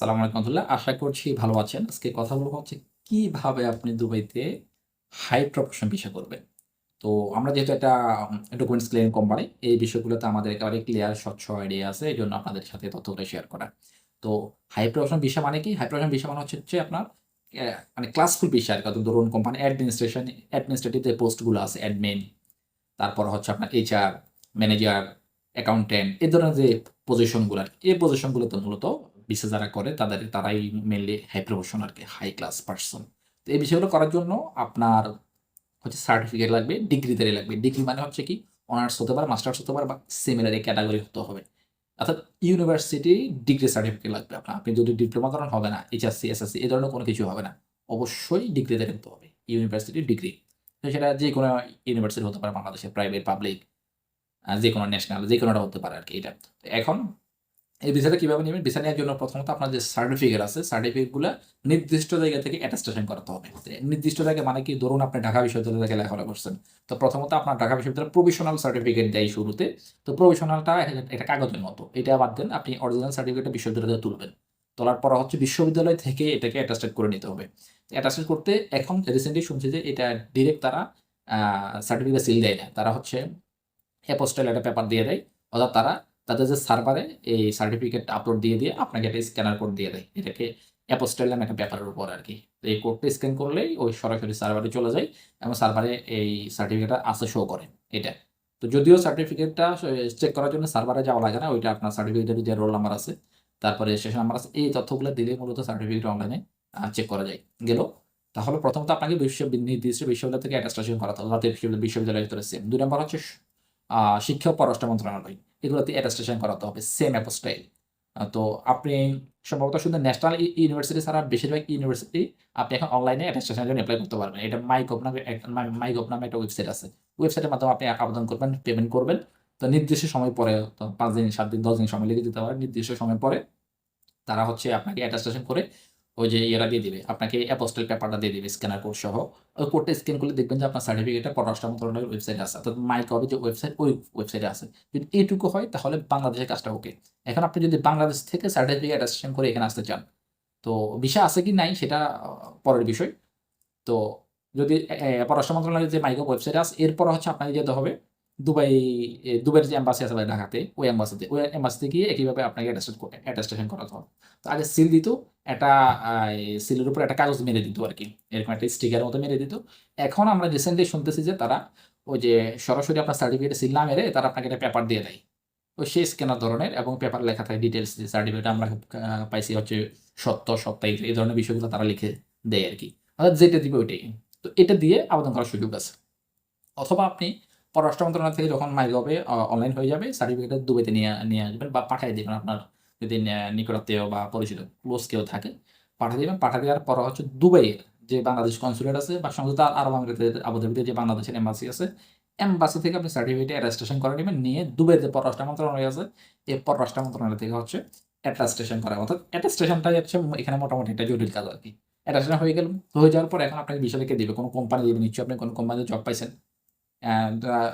সালাম আলাইকুম রহমতুল্লাহ আশা করছি ভালো আছেন। আজকে কথা বলব হচ্ছে কীভাবে আপনি দুবাইতে হাই প্রফেশন ভিসা করবেন। তো আমরা যেহেতু একটা ডকুমেন্টস ক্লিয়ারিং কোম্পানি এই বিষয়গুলোতে আমাদের একেবারে ক্লিয়ার স্বচ্ছ আইডিয়া আছে, এই জন্য আপনাদের সাথে তথ্যগুলো শেয়ার করা। তো হাই প্রফেশন ভিসা মানে কি? হাই প্রফেশন ভিসা মানে হচ্ছে আপনার মানে ক্লাসফুল ভিসা আর কি। ধরুন কোম্পানি অ্যাডমিনিস্ট্রেশন অ্যাডমিনিস্ট্রেটিভ যে পোস্টগুলো আছে অ্যাডমিন তারপর হচ্ছে আপনার এইচআর ম্যানেজার অ্যাকাউন্টেন্ট এই ধরনের যে পজিশনগুলো আর এই পজিশনগুলোতে মূলত বিসিএস যারা করে, তাদের, তারাই মেনলি হাই প্রফেশন আর কি হাই ক্লাস পার্সন তো এই বিষয়গুলো করার জন্য আপনার হচ্ছে সার্টিফিকেট লাগবে, ডিগ্রিতে লাগবে। ডিগ্রি মানে হচ্ছে কি অনার্স হতে পারে মাস্টার্স হতে পারে বা সিমিলার ক্যাটাগরি হতে হবে। অর্থাৎ ইউনিভার্সিটি ডিগ্রি সার্টিফিকেট লাগবে আপনার। আপনি যদি ডিপ্লোমা করেন হবে না। এইচএসসি এসএসসি এই ধরনের কোনো কিছু হবে না। অবশ্যই ডিগ্রিতে হতে হবে ইউনিভার্সিটি ডিগ্রি সেটা যে কোনো ইউনিভার্সিটি হতে পারে, বাংলাদেশের প্রাইভেট পাবলিক যে কোনো ন্যাশনাল যে কোনোটা হতে পারে আর কি এটা। এখন এই ভিসাটা কীভাবে নেবেন? ভিসা নেওয়ার জন্য প্রথমত আপনার যে সার্টিফিকেট আছে সার্টিফিকেটগুলো নির্দিষ্ট জায়গা থেকে অ্যাটাস্টেশন করাতে হবে। নির্দিষ্ট জায়গায় মানে কি? ধরুন আপনি ঢাকা বিশ্ববিদ্যালয় থেকে লেখাপড়া করছেন। তো প্রথমত আপনার ঢাকা বিশ্ববিদ্যালয় প্রভিশনাল সার্টিফিকেট দেয় শুরুতে। তো প্রভিশনালটা এটা কাগজের মতো। এটা বাদ দেন আপনি অরিজিনাল সার্টিফিকেটটা বিশ্ববিদ্যালয় তুলবেন। তোলার পর হচ্ছে বিশ্ববিদ্যালয় থেকে এটাকে অ্যাটাস্টেড করে নিতে হবে। অ্যাটাস্টেড করতে এখন রিসেন্টলি শুনছি যে এটা ডিরেক্ট তারা সার্টিফিকেট সিল দেয় না। তারা হচ্ছে অ্যাপোস্টাইল একটা পেপার দিয়ে দেয়। অর্থাৎ তারা তাদের যে সার্ভারে এই সার্টিফিকেট আপলোড দিয়ে দিয়ে আপনাকে একটা স্ক্যানার কোড দিয়ে দেয়। এটাকে অ্যাপোস্টাইল নামে একটা পেপারের উপর আর কি তো এই কোডটা স্ক্যান করলেই ওই সরাসরি সার্ভারে চলে যায় এবং সার্ভারে এই সার্টিফিকেটটা আসে শো করে এটা। তো যদিও সার্টিফিকেটটা চেক করার জন্য সার্ভারে যাওয়া লাগে না, ওইটা আপনার সার্টিফিকেটের যে রোল নাম্বার আছে, তারপরে রেজিস্ট্রেশন নাম্বার আছে, এই তথ্যগুলো দিলে মূলত সার্টিফিকেট অনলাইনে চেক করা যায়। গেল। তাহলে প্রথমত আপনাকে বিশ্ব নির্দিষ্ট বিশ্ববিদ্যালয় থেকে অ্যাটাস্টেশন করাতে হবে। বিশ্ববিদ্যালয়ের ভিতরে সেম দুই নম্বর হচ্ছে শিক্ষা পররাষ্ট্র মন্ত্রণালয়, এগুলোতে অ্যাটাস্টেশন করাতে হবে সেম অ্যাপোস্টাইল তো আপনি সম্ভবত শুধু ন্যাশনাল ইউনিভার্সিটি ছাড়া বেশিরভাগ ইউনিভার্সিটি আপনি এখন অনলাইনে অ্যাটাস্টেশনের জন্য অ্যাপ্লাই করতে পারবেন। এটা মাইগভ নামে মাইগভ নামে একটা ওয়েবসাইট আছে। ওয়েবসাইটের মাধ্যমে আপনি আবেদন করবেন পেমেন্ট করবেন। তো নির্দিষ্ট সময় পরে পাঁচ দিন, সাত দিন, দশ দিন সময় লেগে দিতে পারে। নির্দিষ্ট সময় পরে তারা হচ্ছে আপনাকে অ্যাটাস্টেশন করে ওই যে ইয়েরা দিয়ে দিবে, আপনাকে অ্যাপোস্টাল পেপারটা দিয়ে দিবে স্ক্যানার কোড সহ। ওই কোডটা স্ক্যান করলে দেখবেন যে আপনার সার্টিফিকেটটা পররাষ্ট্র মন্ত্রণালয়ের ওয়েবসাইট আছে। অর্থাৎ মাইকবে যে ওয়েবসাইট ওই ওয়েবসাইটে আছে। যদি এইটুকু হয়, তাহলে বাংলাদেশের কাজটা ওকে এখন আপনি যদি বাংলাদেশ থেকে সার্টিফিকেট অ্যাটাস্টেশন করে এখানে আসতে চান, তো ভিসা আছে কি নাই সেটা পরের বিষয়। তো যদি পররাষ্ট্র মন্ত্রণালয়ের যে মাইকব ওয়েবসাইট আছে এরপর হচ্ছে আপনাকে যেতে হবে দুবাই দুবাইয়ের যে এম্বাসি আছে ঢাকাতে, ওই এম্বাসিতে ওই এম্বাসিতে গিয়ে একইভাবে আপনাকে অ্যাটাস্টেশন করাতে হবে। তো আগে সিল দিত, একটা সিলের উপর একটা কাগজ মেরে দিত আর কি এরকম একটা স্টিকারের মতো মেরে দিত। এখন আমরা রিসেন্টলি শুনতেছি যে তারা ওই যে সরাসরি আপনার সার্টিফিকেট সিল না মেরে তারা আপনাকে একটা পেপার দিয়ে দেয়। ওই সেই স্ক্যানার ধরনের এবং পেপার লেখা থাকে ডিটেলস যে সার্টিফিকেট আমরা পাইছি হচ্ছে সত্য সত্যায়িত এই ধরনের বিষয়গুলো তারা লিখে দেয় আর কি অর্থাৎ যেটা দিবে ওইটাই। তো এটা দিয়ে আবেদন করার সুযোগ আছে। অথবা আপনি পররাষ্ট্র মন্ত্রণালয় থেকে যখন মাইগবে অনলাইন হয়ে যাবে সার্টিফিকেট দুবাইতে নিয়ে নিয়ে আসবেন বা পাঠিয়ে দেবেন আপনার যদি নিকটাত্মীয় বা পরিচিত ক্লোজ কেউ থাকে, পাঠিয়ে দেবেন। পাঠিয়ে দেওয়ার পর হচ্ছে দুবাইয়ের যে বাংলাদেশ কনসুলেট আছে বা সংযুক্ত আরব আমিরাতের আবুধাবিতে যে বাংলাদেশের এম্বাসি আছে এম্বাসি থেকে আপনি সার্টিফিকেট অ্যাটাস্টেশন করে নেবেন। নিয়ে দুবাইয়ের যে পররাষ্ট্র মন্ত্রণালয় আছে, এই পররাষ্ট্র মন্ত্রণালয় থেকে হচ্ছে অ্যাটাস্টেশন করা। অর্থাৎ অ্যাটাস্টেশনটাই হচ্ছে এখানে মোটামুটি একটা জটিল কাজ আর কি। অ্যাটাস্টেশন হয়ে গেল। হয়ে যাওয়ার পর এখন আপনাকে বিষয় লিখে দিবে। কোনো কোম্পানি দিবে, নিশ্চয়ই আপনি কোনো কোম্পানিতে জব পাইছেন।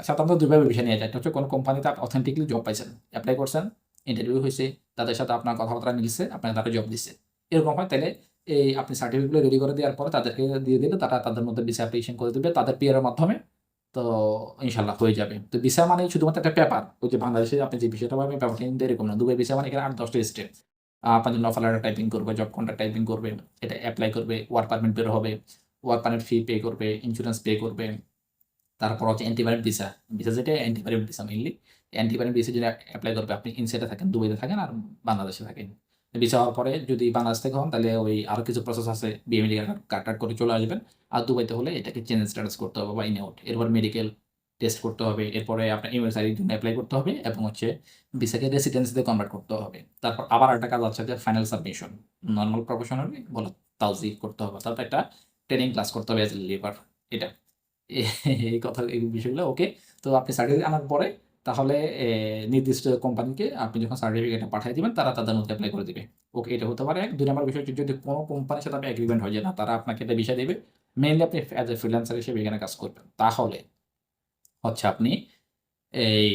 সাধারণত দুইভাবে বিষয় নিয়ে যায়। হচ্ছে কোনো কোম্পানিতে আপনি অথেন্টিকলি জব পাইছেন। অ্যাপ্লাই করছেন ইন্টারভিউ হয়েছে, তাদের সাথে আপনার কথাবার্তা মিলছে আপনাকে তারা জব দিচ্ছে এরকম হয়, তাহলে এই আপনি সার্টিফিকেটগুলো রেডি করে দেওয়ার পরে তাদেরকে দিয়ে দিলে তারা তাদের মধ্যে ভিসা অ্যাপ্লিকেশন করে দেবে, তাদের পিয়ারের মাধ্যমে। তো ইনশাল্লাহ হয়ে যাবে। তো ভিসা মানে শুধুমাত্র একটা পেপার ওই যে বাংলাদেশে আপনি যে বিষয়টা পাবেন পেপারটা কিন্তু এরকম না। দুবাই ভিসা মানে এখানে আট, দশটা স্টেপ আপনার জন্য অফার লেটার টাইপিং করবে জব কন্ট্রাক্ট টাইপিং করবে, এটা অ্যাপ্লাই করবে ওয়ার্ক পারমিট বের হবে ওয়ার্ক পারমিট ফি পে করবে ইন্স্যুরেন্স পে করবে। তারপর হচ্ছে অ্যান্টিবায়োটিক ভিসা ভিসা যেটা antibiotic visa mainly antivirus visa যদি অ্যাপ্লাই করবে, আপনি ইনসাইডে থাকেন দুবাইতে থাকেন আর বাংলাদেশে থাকেন। ভিসা হওয়ার পরে যদি বাংলাদেশ থেকে হন, তাহলে ওই আরও কিছু প্রসেস আছে বিএমএডি কার্ড কাট করে চলে আসবেন। আর দুবাইতে হলে এটাকে চেঞ্জ স্ট্যাটাস করতে হবে বা ইন আউট এরপর মেডিকেল টেস্ট করতে হবে, এরপরে আপনার ইমেল আইডির জন্য অ্যাপ্লাই করতে হবে এবং হচ্ছে ভিসাকে রেসিডেন্সিতে কনভার্ট করতে হবে। তারপর আবার একটা কাজ আছে যে ফাইনাল সাবমিশন নর্মাল প্রফেশনাল বলে তাওজি করতে হবে। তারপর একটা ট্রেনিং ক্লাস করতে হবে অ্যাজ লেবার এটা। এই কথা এই বিষয়গুলো ওকে তো আপনি সার্টিফিকেট আনার পরে তাহলে নির্দিষ্ট কোম্পানিকে আপনি যখন সার্টিফিকেটটা পাঠিয়ে দিবেন, তারা তাদের মধ্যে অ্যাপ্লাই করে দেবে। ওকে এটা হতে পারে এক। দুই নম্বর বিষয় যদি কোনো কোম্পানির সাথে আপনি এগ্রিমেন্ট হয়ে যায় না, তারা আপনাকে এটা বিষয় দেবে মেইনলি আপনি অ্যাজ এ ফ্রিল্যান্সার হিসেবে এখানে কাজ করবেন। তাহলে হচ্ছে আপনি এই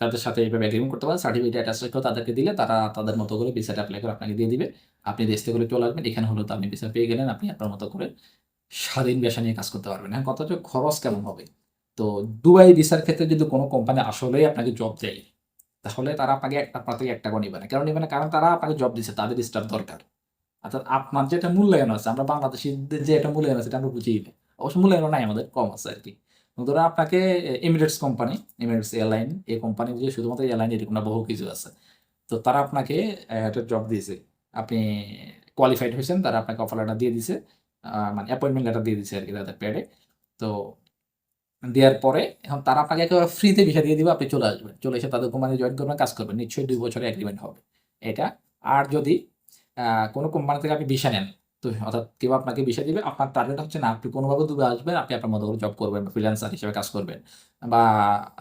তাদের সাথে এইভাবে এগ্রিমেন্ট করতে পারেন সার্টিফিকেট অ্যাটাচ রেখেও তাদেরকে দিলে তারা তাদের মতো করে ভিসাটা অ্যাপ্লাই করে আপনাকে দিয়ে দিবে। আপনি দেশ থেকে চলে আসবেন, এখানে হলো তো আপনি ভিসা পেয়ে গেলেন, আপনি আপনার মতো করে স্বাধীন পেশা নিয়ে কাজ করতে পারবেন। হ্যাঁ কথা হচ্ছে খরচ কেমন হবে? তো দুবাই ভিসার ক্ষেত্রে যদি কোনো কোম্পানি আসলেই আপনাকে জব দেয় তাহলে তারা আপনাকে একটা আপনার থেকে এক টাকা নিবে না। কেন নিবে না? কারণ তারা আপনাকে জব দিচ্ছে তাদের স্টাফ দরকার। অর্থাৎ আপনার যেটা মূল্যায়ন আছে আমরা বাংলাদেশিদের যে একটা মূল্যায়ন আছে সেটা আমরা বুঝিয়ে দিই। অবশ্য মূল্যায়ন নাই আমাদের কম আছে আর কি। ধরো আপনাকে এমিরেটস কোম্পানি এমিরেটস এয়ারলাইন এই কোম্পানি যে শুধুমাত্র এয়ারলাইন এরকম না বহু কিছু আছে। তো তারা আপনাকে একটা জব দিয়েছে। আপনি কোয়ালিফাইড হয়েছেন তারা আপনাকে অফার লেটার দিয়ে আহ, মানে অ্যাপয়েন্টমেন্ট লেটার দিয়ে দিচ্ছে আর কি তাদের প্যাডে তো দেওয়ার পরে এখন তারা আপনাকে একেবারে ফ্রিতে ভিসা দিয়ে দিবে, আপনি চলে আসবেন। চলে এসে তাদের কোম্পানি জয়েন করবেন, কাজ করবেন। নিশ্চয়ই দুই বছরে অ্যাগ্রিমেন্ট হবে। এটা আর যদি কোনো কোম্পানি থেকে আপনি ভিসা নেন, তো অর্থাৎ কেউ আপনাকে ভিসা দিবে, আপনার টার্গেট হচ্ছে না, আপনি কোনোভাবে দুবে আসবেন, আপনি আপনার মতো করে জব করবেন ফ্রিল্যান্সার হিসেবে কাজ করবেন। বা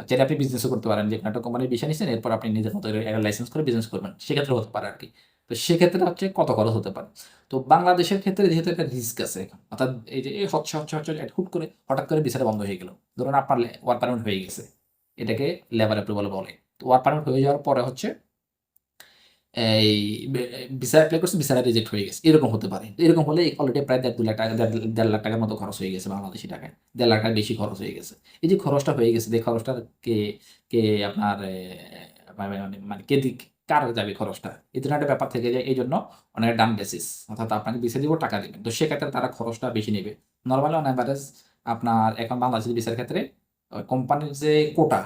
চাইলে আপনি বিজনেসও করতে পারেন যে একটা কোম্পানির ভিসা নিচ্ছেন এরপর আপনি নিজের মতো একটা লাইসেন্স করে বিজনেস করবেন। সেক্ষেত্রে হতে পারে আর কি তো সেক্ষেত্রে হচ্ছে কত খরচ হতে পারে? তো বাংলাদেশের ক্ষেত্রে যেহেতু একটা রিস্ক আছে অর্থাৎ এই যে হচ্ছে হচ্ছে হচ্ছে হুট করে, হঠাৎ করে ভিসাটা বন্ধ হয়ে গেল। ধরুন আপনার ওয়ার পারমিট হয়ে গেছে, এটাকে লেবার অ্যাপ্রুভাল বলে। তো ওয়ার পারমিট হয়ে যাওয়ার পরে হচ্ছে এই ভিসা অ্যাপ্লাই করছে ভিসাটা রিজেক্ট হয়ে গেছে। এরকম হতে পারে। এরকম হলে অলরেডি প্রায় দেড় দু লাখ টাকা, দেড় লাখ টাকার মতো খরচ হয়ে গেছে বাংলাদেশি টাকায়। দেড় লাখ টাকা বেশি খরচ হয়ে গেছে। এই যে খরচটা হয়ে গেছে এই খরচটা কে কে আপনার মানে মানে- মানে কে দিক কার যাবে খরচটা? এই ধরনের একটা ব্যাপার থেকে যায় এই জন্য অনেক ডান বেসিস অর্থাৎ আপনাকে ভিসা দিব টাকা দিবেন তো সেক্ষেত্রে তারা খরচটা বেশি নেবে। নর্মালি অন অ্যাভারেজ আপনার এখন বাংলাদেশের ভিসার ক্ষেত্রে কোম্পানির যে কোটা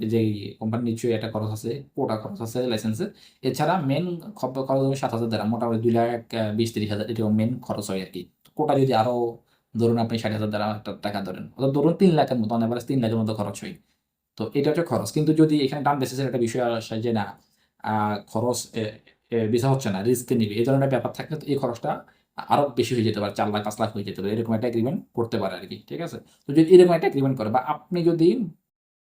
যে কোম্পানি নিশ্চয়ই একটা খরচ আছে কোটা খরচ আছে লাইসেন্সের এছাড়া মেন খরচ সাত হাজার দ্বারা মোটামুটি দুই লাখ বিশ, তিরিশ হাজার এটাও মেন খরচ হয় আর কি কোটা যদি আরও ধরুন আপনি ষাট হাজার দ্বারা একটা টাকা ধরেন, অর্থাৎ ধরুন তিন লাখের মতো অনেক তিন লাখের মতো খরচ হয়। তো এটা হচ্ছে খরচ। কিন্তু যদি এখানে ডান বেসিসের একটা বিষয় আসে যে না খরচ বিষয় হচ্ছে না রিস্ক নিবে। এই ধরনের ব্যাপার থাকলে তো এই খরচটা আরও বেশি হয়ে যেতে পারে, চার লাখ, পাঁচ লাখ হয়ে যেতে পারে, এরকম একটা এগ্রিমেন্ট করতে পারে আর কি ঠিক আছে? তো যদি এরকম একটা এগ্রিমেন্ট করে বা আপনি যদি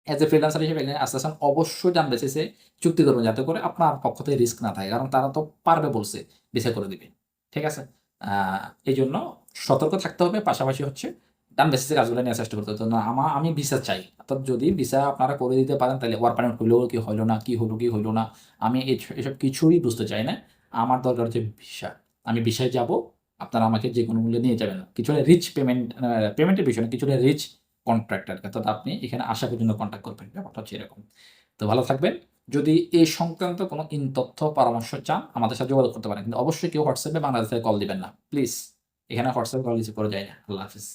অ্যাজ এ ফ্রিল্যান্সার হিসেবে এখানে আসতে চান অবশ্যই জান বেসিসে চুক্তি করবেন যাতে করে আপনার পক্ষ থেকে রিস্ক না থাকে, কারণ তারা তো পারবে বলছে বিচার করে দিবে, ঠিক আছে? এই জন্য সতর্ক থাকতে হবে, পাশাপাশি হচ্ছে ডান বেসিসে কাজগুলো নিয়ে চেষ্টা করতে না আমার আমি ভিসা চাই। অর্থাৎ যদি ভিসা আপনারা করে দিতে পারেন, তাহলে ওয়ার পারমিট হইল কি হইল না, কি হলো কি হইল না, আমি এসব কিছুই বুঝতে চাই না। আমার দরকার হচ্ছে ভিসা। আমি ভিসায় যাব, আপনারা আমাকে যে কোনো মূল্যে নিয়ে যাবেন। কিছু রিচ পেমেন্ট পেমেন্টের বিষয় না কিছু রিচ কন্ট্রাক্টার অর্থাৎ আপনি এখানে আসা পর্যন্ত কন্ট্যাক্ট করবেন। ব্যাপারটা হচ্ছে এরকম। তো ভালো থাকবেন। যদি এই সংক্রান্ত কোনো ইন তথ্য, পরামর্শ চান, আমাদের সাথে যোগাযোগ করতে পারেন। কিন্তু অবশ্যই কেউ হোয়াটসঅ্যাপে বাংলাদেশ থেকে কল দিবেন না। প্লিজ এখানে হোয়াটসঅ্যাপে কল রিসিভ করা যায় না। আল্লাহ হাফিজ।